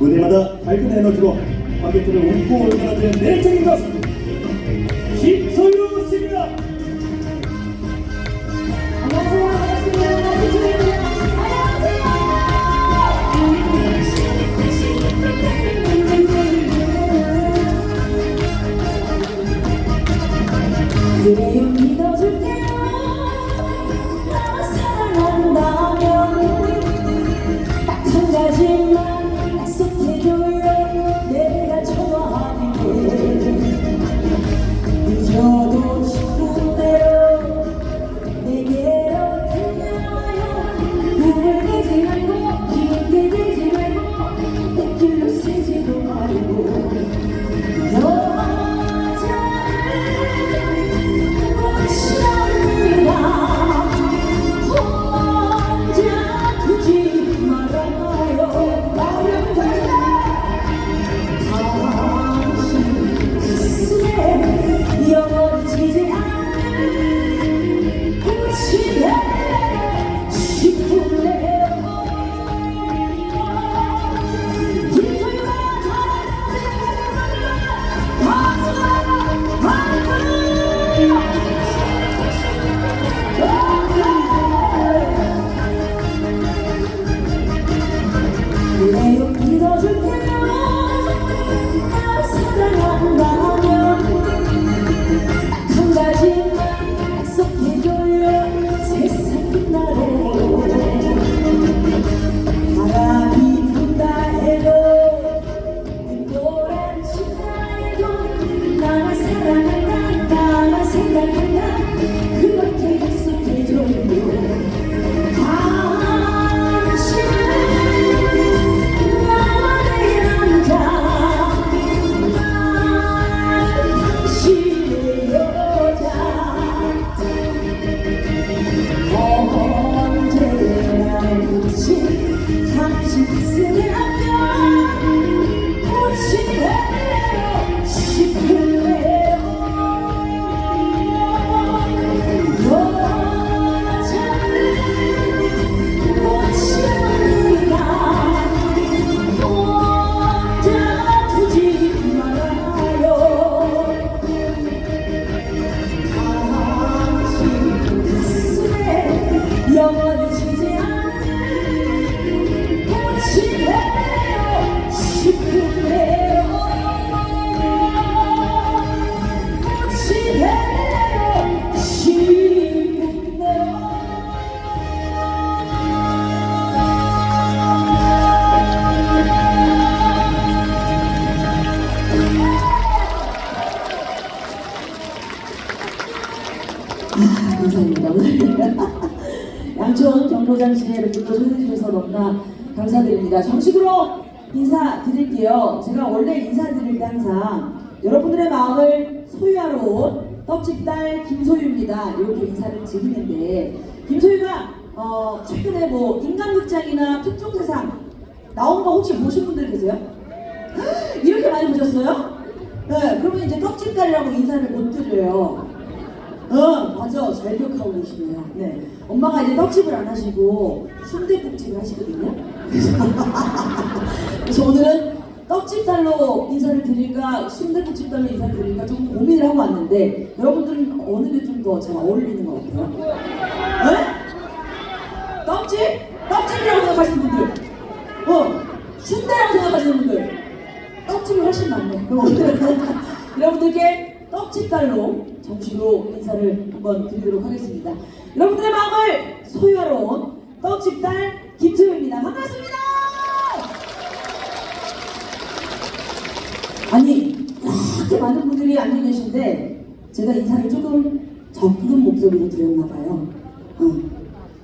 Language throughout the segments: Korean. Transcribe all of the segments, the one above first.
무대마다 밝은 에너지로 관객들을 웃고 울만하는 내적인 가수 김소유 씨입니다. 그래요 믿어줄게 이렇게 또 초대해주셔서 너무나 감사드립니다. 정식으로 인사드릴게요. 제가 원래 인사드릴 때 항상 여러분들의 마음을 소유하러 온 떡집딸 김소유입니다. 이렇게 인사를 드리는데 김소유가 어, 최근에 뭐 인간극장이나 특종세상 나온 거 혹시 보신 분들 계세요? 이렇게 많이 보셨어요? 네, 그러면 이제 떡집딸이라고 인사를 못 드려요. 어, 맞아. 잘 기억하고 계시네요. 네. 엄마가 이제 떡집을 안 하시고 순대국집을 하시거든요. 그래서, 오늘은 떡집 딸로 인사를 드릴까, 순대국집 딸로 인사를 드릴까 좀 고민을 하고 왔는데, 여러분들은 어느 게 좀 더 잘 어울리는 것 같아요? 네? 떡집? 떡집이라고 생각하시는 분들. 어, 순대라고 생각하시는 분들. 떡집이 훨씬 많네. 그럼 오늘은 여러분들께 떡집 달로 정식으로 인사를 한번 드리도록 하겠습니다. 여러분들의 마음을 소유하러 온 떡집 딸 김소유입니다. 반갑습니다. 아니 이렇게 많은 분들이 앉아 계신데 제가 인사를 조금 적은 목소리로 드렸나 봐요. 어.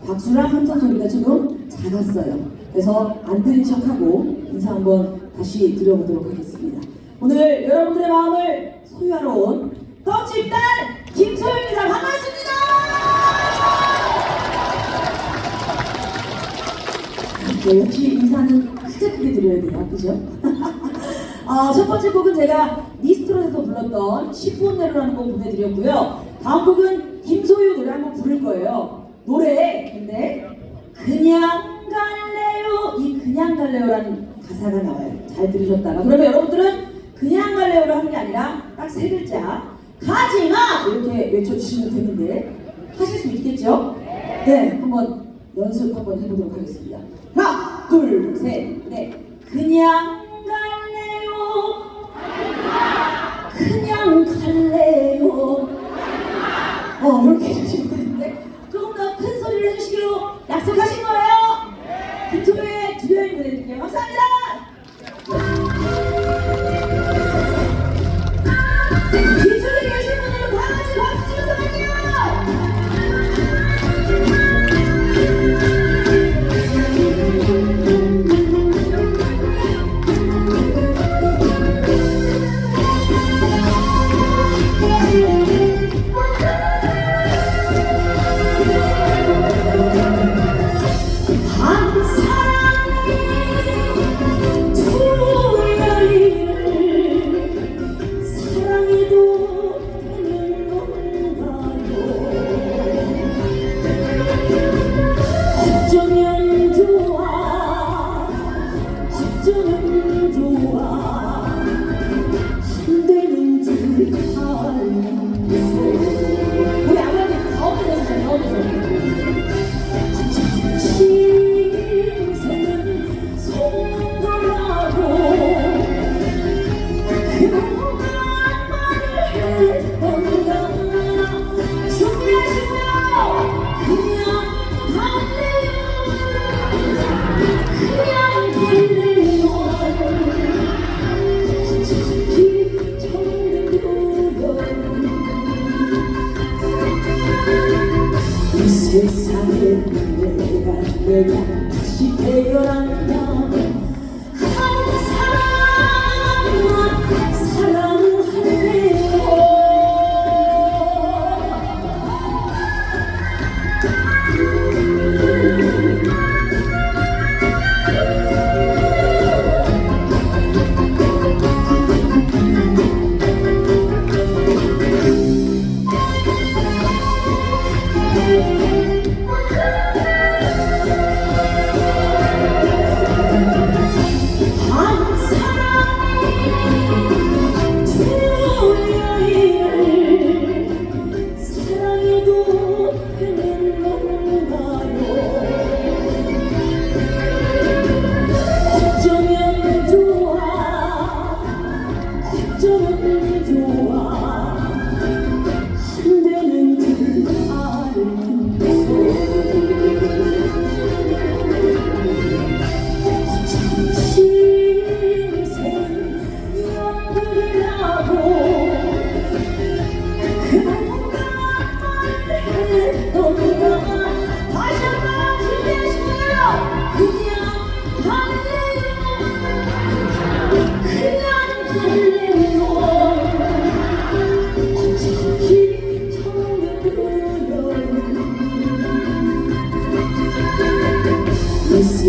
박수랑 함성 소리가 조금 작았어요. 그래서 안 들린 척하고 인사 한번 다시 드려보도록 하겠습니다. 오늘 여러분들의 마음을 소유하러 온 떡집 딸 김소유입니다. 반갑습니다. 네, 역시 인사는 크게 크게 드려야 돼요. 그죠? 아, 첫 번째 곡은 제가 미스트롯에서 불렀던 10분 내로라는 곡 보내드렸고요. 다음 곡은 김소유 노래 한번 부를 거예요. 노래 근데 그냥 갈래요 이 그냥 갈래요라는 가사가 나와요. 잘 들으셨다가 그러면 여러분들은 그냥 갈래요를 하는 게 아니라 딱 세 글자 가지마 이렇게 외쳐주시면 되는데 하실 수 있겠죠? 네, 한번 연습 한번 해보도록 하겠습니다. 하나, 둘, 셋, 넷. 그냥 갈래요. 그냥 갈래요. 어, 이렇게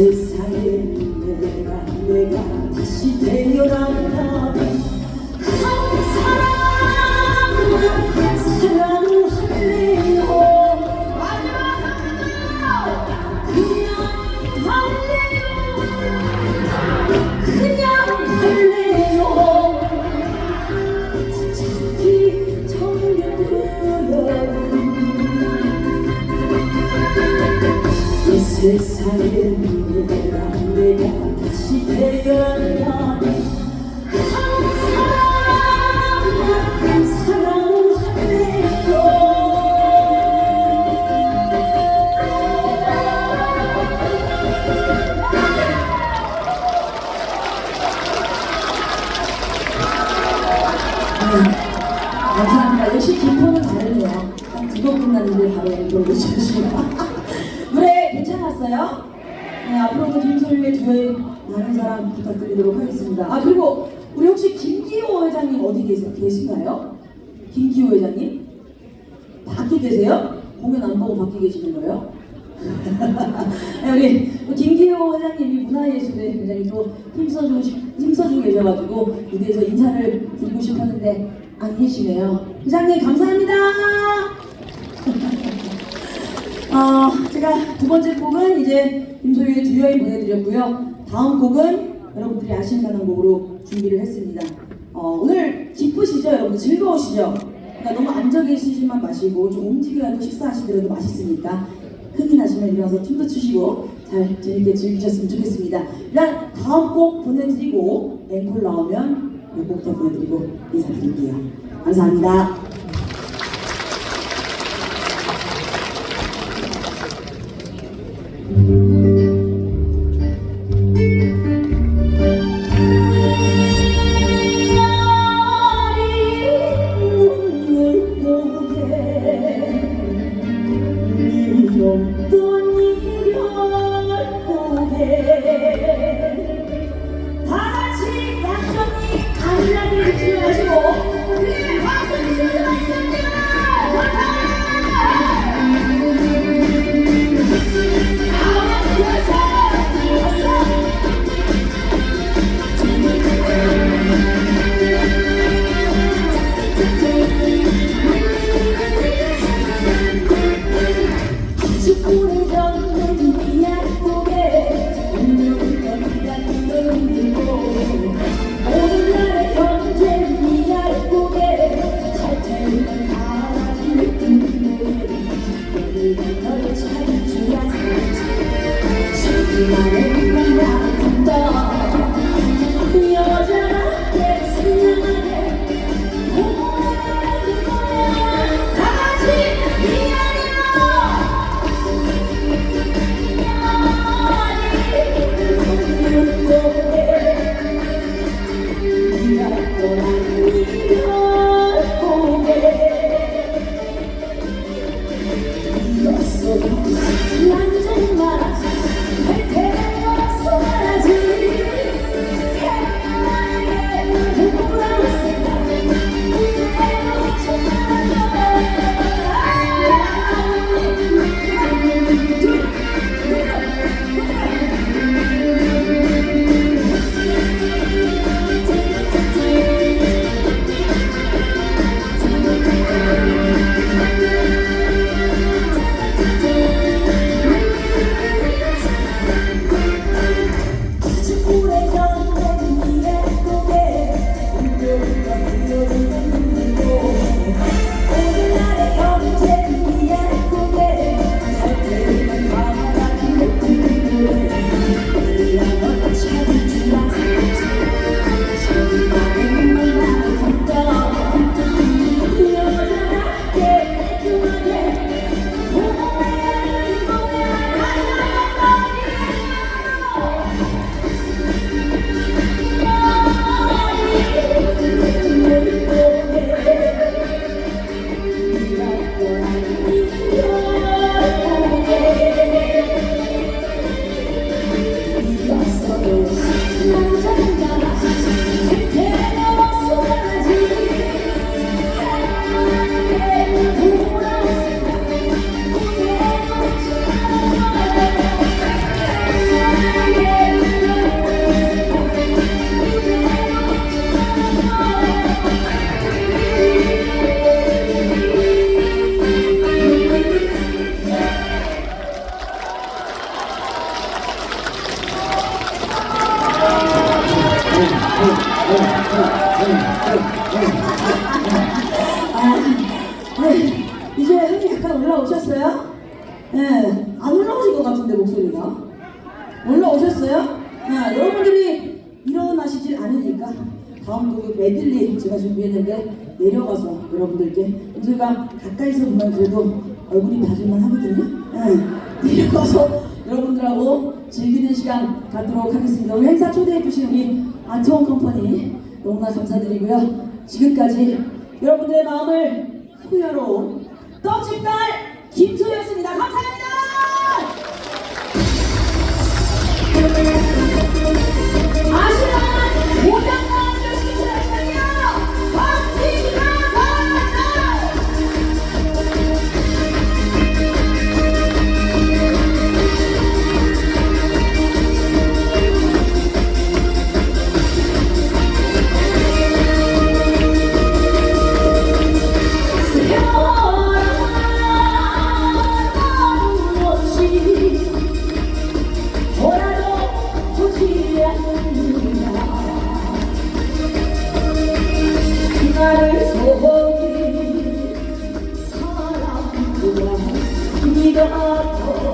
세상에 내가 내가 다시 태어난다 사랑 부탁드리도록 하겠습니다. 아, 그리고 우리 혹시 김기호 회장님 어디 계세, 계신가요? 김기호 회장님? 밖에 계세요? 공연 안 보고 밖에 계시는 거예요? 네, 우리 또 김기호 회장님이 문화예술의 굉장히 또 힘써주고, 싶- 힘써주고 계셔가지고 무대에서 인사를 드리고 싶었는데 안 계시네요. 회장님 감사합니다. 어, 제가 두 번째 곡은 이제 김소유의 듀엣 보내드렸고요. 다음 곡은 여러분들이 아실 만한 곡으로 준비를 했습니다. 어, 오늘 기쁘시죠, 여러분? 즐거우시죠? 그러니까 너무 앉아 계시지만 마시고 좀 움직여야 또 식사하시더라도 맛있으니까 흥이 나시면 일어나서 춤도 추시고 잘 재밌게 즐기셨으면 좋겠습니다. 일단 다음 곡 보내드리고 앵콜 나오면 이곡더 보내드리고 인사드릴게요. 감사합니다. 올라오셨어요? 네, 여러분들이 일어나시질 않으니까 다음 곡은 메들리 제가 준비했는데 내려가서 여러분들께 저희가 가까이서 보면 그래도 얼굴이 봐줄만 하거든요. 네, 내려가서 여러분들하고 즐기는 시간 갖도록 하겠습니다. 오늘 행사 초대해주신 우리 안토원 컴퍼니 너무나 감사드리고요. 지금까지 여러분들의 마음을 소유하러 떡집날 김소였습니다. 감사합니다. 아시 you don't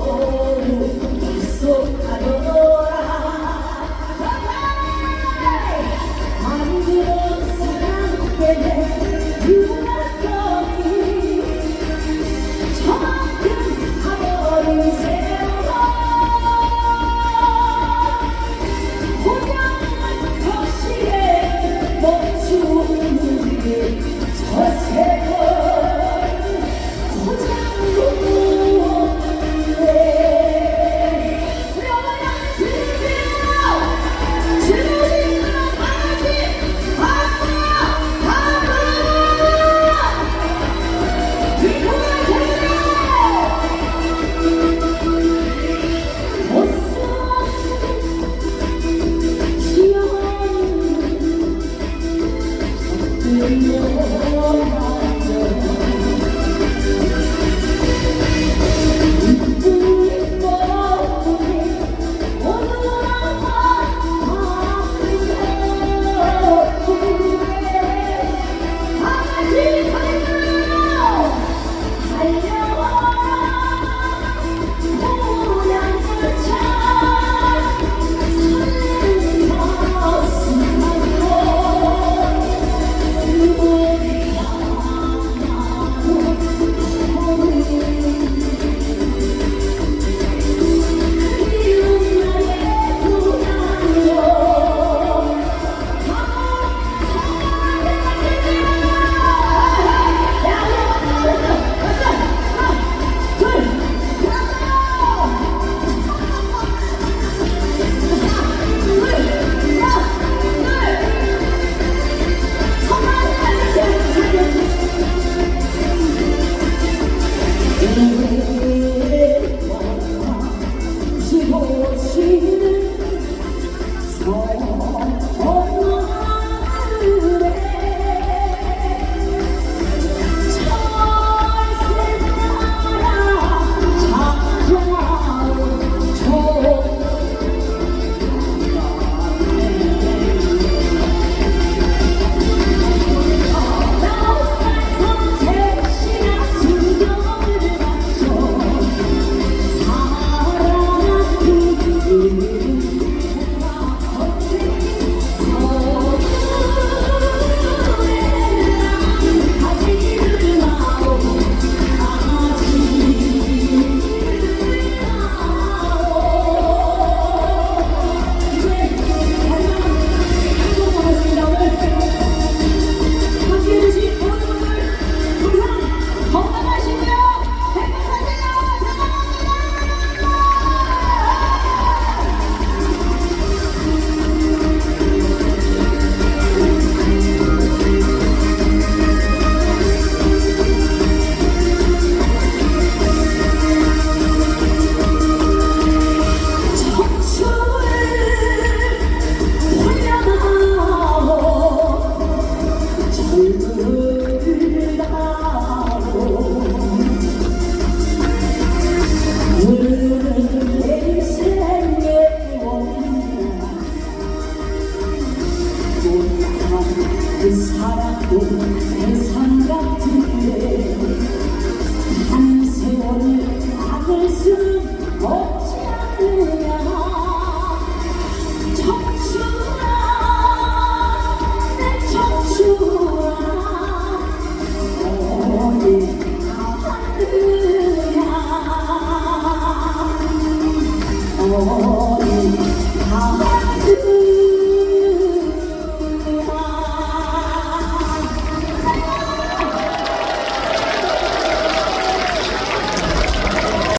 사랑도 세상 같은데 한 세월을 막을 수 없지 않느냐